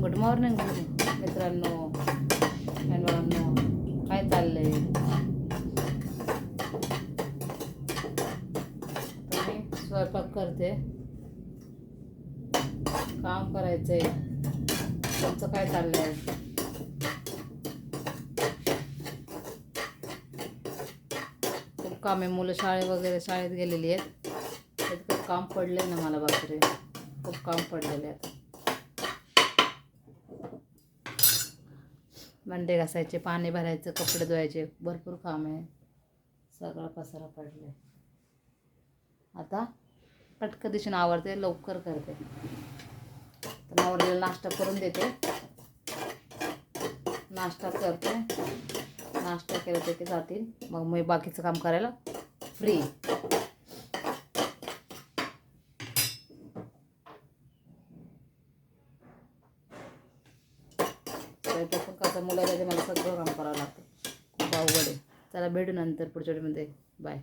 Good morning मित्रांनो. बहिणभावांनो काय चाललंय? मी स्वयंपाक करते. काम करायचंय. तुमचं काय चाललंय? खूप काम आहे मुलं शाळे वगैरे शाळेत गेलेली आहेत. काम पडलंय ना मला बापरे. खूप काम पडलेले आहेत. भांडे घासायचे पाणी भरायचं कपडे धुवायचे भरपूर काम आहे सगळा पसारा आहे आता पटकन दिशेनं आवडते लवकर करते. तर आवडलेला नाश्ता करून देते. नाश्ता करते. नाश्ता केला तिथे ते जातील. मग मी बाकीचं काम करायला फ्री तर पण कसं मुलाला ते मला सगळं काम करावं लागतं. खूप अवघड आहे. चला भेटू नंतर पुढच्या वेळेमध्ये बाय.